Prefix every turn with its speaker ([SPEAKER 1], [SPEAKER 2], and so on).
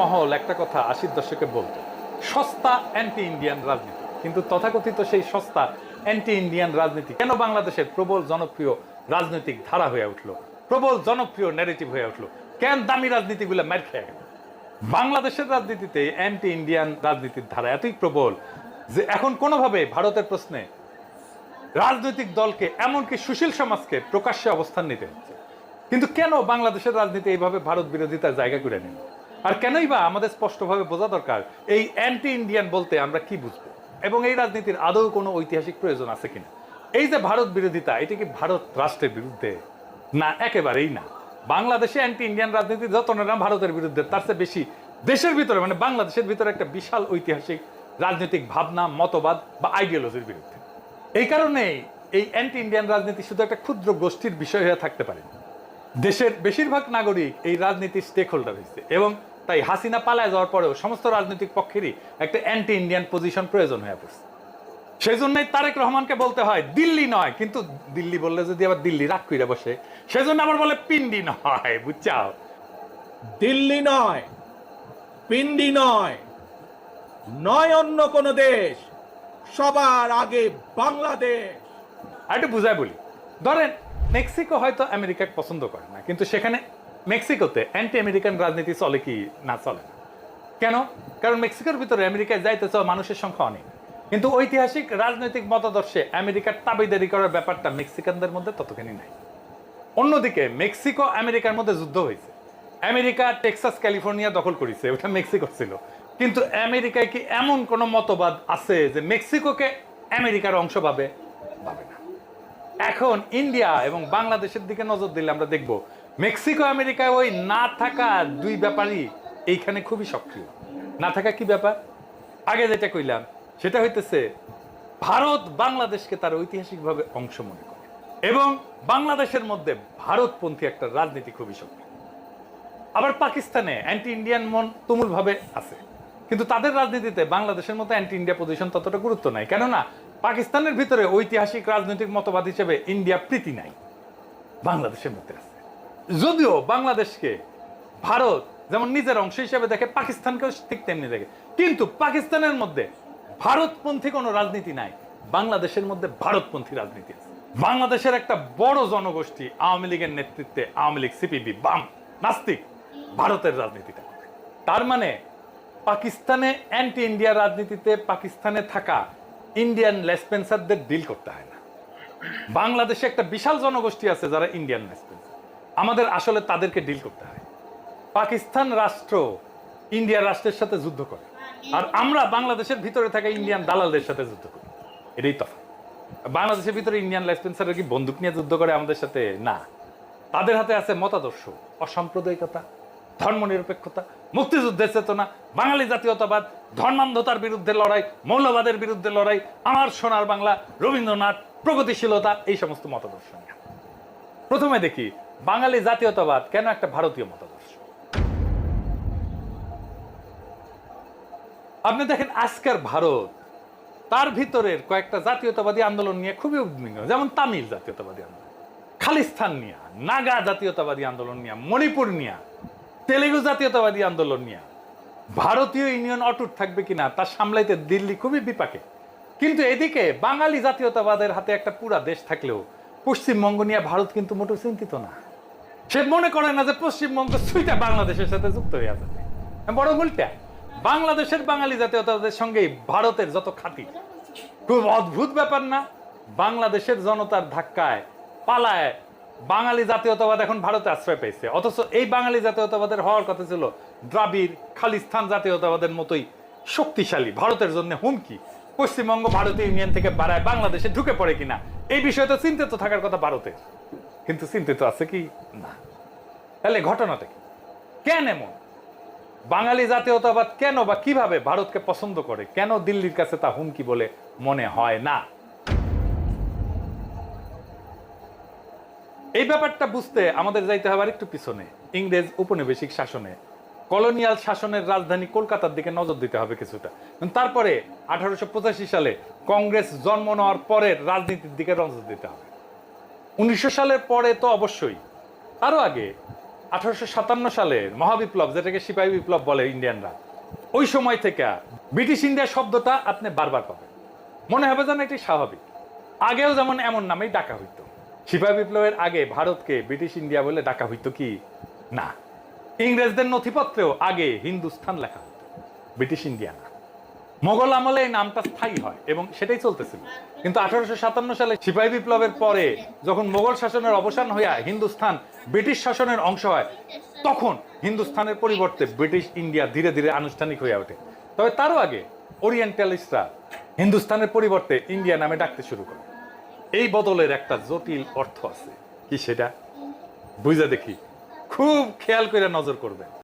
[SPEAKER 1] মহল, একটা কথা আশির দশকে বলতো, সস্তা অ্যান্টি ইন্ডিয়ান রাজনীতি। কিন্তু তথাকথিত সেই সস্তা অ্যান্টি ইন্ডিয়ান রাজনীতি কেন বাংলাদেশের প্রবল জনপ্রিয় রাজনৈতিক ধারা হয়ে উঠল, প্রবল জনপ্রিয় ন্যারেটিভ হয়ে উঠল? কেন দামি রাজনীতিগুলো মার খেয়ে গেল? বাংলাদেশের রাজনীতিতে অ্যান্টি ইন্ডিয়ান রাজনীতির ধারা এতই প্রবল যে এখন কোনোভাবে ভারতের প্রশ্নে রাজনৈতিক দলকে এমনকি সুশীল সমাজকে প্রকাশ্যে অবস্থান নিতে হচ্ছে। কিন্তু কেন বাংলাদেশের রাজনীতি এইভাবে ভারত বিরোধিতার জায়গা করে নিল? আর কেনই বা আমাদের স্পষ্টভাবে বোঝা দরকার? এই অ্যান্টি ইন্ডিয়ান বলতে আমরা কি বুঝব? এবং এই রাজনীতির আদৌ কোনো ঐতিহাসিক প্রয়োজন আছে কিনা? এই যে ভারত বিরোধিতা, এটা কি ভারত রাষ্ট্রের বিরুদ্ধে? না, একেবারেই না। বাংলাদেশে অ্যান্টি ইন্ডিয়ান রাজনীতি যত না ভারতের বিরুদ্ধে, তার চেয়ে বেশি দেশের ভিতরে মানে বাংলাদেশের ভিতরে একটা বিশাল ঐতিহাসিক রাজনৈতিক ভাবনা, মতবাদ বা আইডিওলজির বিরুদ্ধে। এই কারণে এই অ্যান্টি ইন্ডিয়ান রাজনীতি শুধু একটা ক্ষুদ্র গোষ্ঠীর বিষয় হয়ে থাকতে পারে। দেশের বেশিরভাগ নাগরিক এই রাজনীতির স্টেক হোল্ডার হয়েছে এবং তাই হাসিনা পালায় যাওয়ার পরেও সমস্ত রাজনৈতিক পক্ষেরই একটা অ্যান্টি ইন্ডিয়ান পজিশন প্রয়োজন হয়ে পড়ছে। সেই জন্যই তারেক রহমানকে বলতে হয় দিল্লি নয়। কিন্তু দিল্লি বললে যদি আবার দিল্লি রাগ করে বসে সেজন্য আবার বলে পিন্ডি নয়। বুঝছাও?
[SPEAKER 2] দিল্লি নয় পিন্ডি নয় নয় অন্য কোন দেশ সবার আগে বাংলাদেশ।
[SPEAKER 1] আর একটু বুঝায় বলি। ধরেন মেক্সিকো হয়তো আমেরিকাকে পছন্দ করে না, কিন্তু সেখানে মেক্সিকোতে অ্যান্টি আমেরিকান রাজনীতি চলে কি না চলে না? কেন? কারণ মেক্সিকোর ভিতরে আমেরিকায় যাইতে চাওয়া মানুষের সংখ্যা অনেক। কিন্তু ঐতিহাসিক রাজনৈতিক মতাদর্শে আমেরিকার তাবিদারি করার ব্যাপারটা মেক্সিকানদের মধ্যে ততখানি নাই। অন্যদিকে মেক্সিকো আমেরিকার মধ্যে যুদ্ধ হয়েছে। আমেরিকা টেক্সাস, ক্যালিফোর্নিয়া দখল করেছে, ওটা মেক্সিকো ছিল। কিন্তু আমেরিকায় কি এমন কোনো মতবাদ আছে যে মেক্সিকোকে আমেরিকার অংশ পাবে পাবে না? এখন ইন্ডিয়া এবং বাংলাদেশের দিকে নজর দিলে আমরা দেখব মেক্সিকো, আমেরিকায় ওই না থাকা দুই ব্যাপারই এইখানে খুবই সক্রিয়। না থাকা কি ব্যাপার? আগে যেটা কইলাম, সেটা হইতেছে ভারত বাংলাদেশকে তার ঐতিহাসিকভাবে অংশ মনে করে এবং বাংলাদেশের মধ্যে ভারতপন্থী একটা রাজনীতি খুবই সক্রিয়। আবার পাকিস্তানে অ্যান্টি ইন্ডিয়ান মন তুমুলভাবে আছে। কিন্তু তাদের রাজনীতিতে বাংলাদেশের মতো অ্যান্টি ইন্ডিয়া পজিশন ততটা গুরুত্ব নাই। কেননা পাকিস্তানের ভিতরে ঐতিহাসিক রাজনৈতিক মতবাদ হিসেবে ইন্ডিয়া প্রীতি নাই। বাংলাদেশের মধ্যে আছে। যদিও বাংলাদেশকে ভারত যেমন নিজের অংশ হিসেবে দেখে, পাকিস্তানকেও ঠিক তেমনি দেখে। কিন্তু পাকিস্তানের মধ্যে ভারতপন্থী কোনো রাজনীতি নাই। বাংলাদেশের মধ্যে ভারতপন্থী রাজনীতি আছে। বাংলাদেশের একটা বড় জনগোষ্ঠী আওয়ামী লীগের নেতৃত্বে আওয়ামী লীগ, সিপিবি, বাম, নাস্তিক ভারতের রাজনীতিটা তার মানে পাকিস্তানে অ্যান্টি ইন্ডিয়া রাজনীতিতে পাকিস্তানে থাকা ইন্ডিয়ান লেসপেন্সারদের ডিল করতে হয় না। বাংলাদেশে একটা বিশাল জনগোষ্ঠী আছে যারা ইন্ডিয়ান লেসপেন্সার আমাদের আসলে তাদেরকে ডিল করতে হয়। পাকিস্তান রাষ্ট্র ইন্ডিয়া রাষ্ট্রের সাথে যুদ্ধ করে। আর আমরা বাংলাদেশের ভিতরে থাকা ইন্ডিয়ান দালালদের সাথে যুদ্ধ করি। এটাই তফাৎ। বাংলাদেশের ভিতরে ইন্ডিয়ান লেসপেন্সাররা কি বন্দুক নিয়ে যুদ্ধ করে আমাদের সাথে? না। তাদের হাতে আছে মতাদর্শ, অসাম্প্রদায়িকতা ধর্মনিরপেক্ষতা, মুক্তিযুদ্ধের চেতনা, বাঙালি জাতীয়তাবাদ, ধর্মান্ধতার বিরুদ্ধে লড়াই, মৌলবাদের বিরুদ্ধে লড়াই, আমার সোনার বাংলা, রবীন্দ্রনাথ, প্রগতিশীলতা, এই সমস্ত মতাদর্শ নিয়ে। প্রথমে দেখি, বাঙালি জাতীয়তাবাদ কেন একটা ভারতীয় মতাদর্শ? আপনি দেখেন, আজকের ভারত, তার ভিতরের কয়েকটা জাতীয়তাবাদী আন্দোলন নিয়ে খুবই উদ্বিগ্ন। যেমন তামিল জাতীয়তাবাদী আন্দোলন, খালিস্তান নিয়ে, নাগা জাতীয়তাবাদী আন্দোলন নিয়ে, মণিপুর নিয়ে তেলেগু জাতীয়তাবাদী আন্দোলন নিয়ে। ভারতীয় ইউনিয়ন অটুট থাকবে কিনা, তা সামলাইতে দিল্লি খুবই বিপাকে। কিন্তু এদিকে বাঙালি জাতীয়তাবাদের হাতে একটা পুরা দেশ থাকলেও, পশ্চিমবঙ্গ নিয়ে ভারত কিন্তু মোটেও চিন্তিত না। সে মনে করে না যে পশ্চিমবঙ্গ সুইটা বাংলাদেশের সাথে যুক্ত হয়ে যাবে বড় উল্টা, বাংলাদেশের বাঙালি জাতীয়তাবাদের সঙ্গে ভারতের যত খাতি, খুব অদ্ভুত ব্যাপার না? বাংলাদেশের জনতার ধাক্কায়, পালায় বাঙালি জাতীয়তাবাদ এখন ভারতে আশ্রয় পেয়েছে। অথচ এই বাঙালি জাতীয়তাবাদের হওয়ার কথা ছিল দ্রাবিড়, খালিস্তান জাতীয়তাবাদের মতোই শক্তিশালী। ভারতের জন্য হুমকি। পশ্চিমবঙ্গ ভারতীয় ইউনিয়ন থেকে বাড়ায় বাংলাদেশে ঢুকে পড়ে কিনা, এই বিষয়ে তো চিন্তিত থাকার কথা ভারতে। কিন্তু চিন্তিত আছে কি? না। তাহলে ঘটনাটা কি? কেন এমন? বাঙালি জাতীয়তাবাদ কেন বা কীভাবে ভারতকে পছন্দ করে? কেন দিল্লির কাছে তা হুমকি বলে মনে হয় না? এই ব্যাপারটা বুঝতে আমাদের যাইতে হবে আর একটু পিছনে, ইংরেজ উপনিবেশিক শাসনে। কলোনিয়াল শাসনের রাজধানী কলকাতার দিকে নজর দিতে হবে কিছুটা। তারপরে আঠারোশো সালে কংগ্রেস জন্ম নেওয়ার পরের রাজনীতির দিকে নজর দিতে হবে। উনিশশো সালের পরে তো অবশ্যই। আরও আগে, আঠারোশো সাতান্ন সালের মহাবিপ্লব, যেটাকে সিপাহী বিপ্লব বলে ইন্ডিয়ানরা, ওই সময় থেকে ব্রিটিশ ইন্ডিয়া শব্দটা আপনি বারবার পাবেন। মনে হবে যেন এটি স্বাভাবিক। আগেও যেমন এমন নামেই ডাকা হইতো। সিপাহী বিপ্লবের আগে ভারতকে ব্রিটিশ ইন্ডিয়া বলে ডাকা হইতো কি? না। ইংরেজদের নথিপত্রেও আগে হিন্দুস্থান লেখা হতো ব্রিটিশ ইন্ডিয়া না। মোগল আমলে এই নামটা স্থায়ী হয় এবং সেটাই চলতেছিল। কিন্তু আঠারোশো সাতান্ন সালে সিপাহী বিপ্লবের পরে যখন মোগল শাসনের অবসান হইয়া হিন্দুস্থান ব্রিটিশ শাসনের অংশ হয়, তখন হিন্দুস্থানের পরিবর্তে ব্রিটিশ ইন্ডিয়া ধীরে ধীরে আনুষ্ঠানিক হয়ে ওঠে। তবে তারও আগে ওরিয়েন্টালিস্টরা হিন্দুস্থানের পরিবর্তে ইন্ডিয়া নামে ডাকতে শুরু করে। এই বদলের একটা জটিল অর্থ আছে। কি সেটা? বুঝে দেখি। খুব খেয়াল করে নজর করবেন।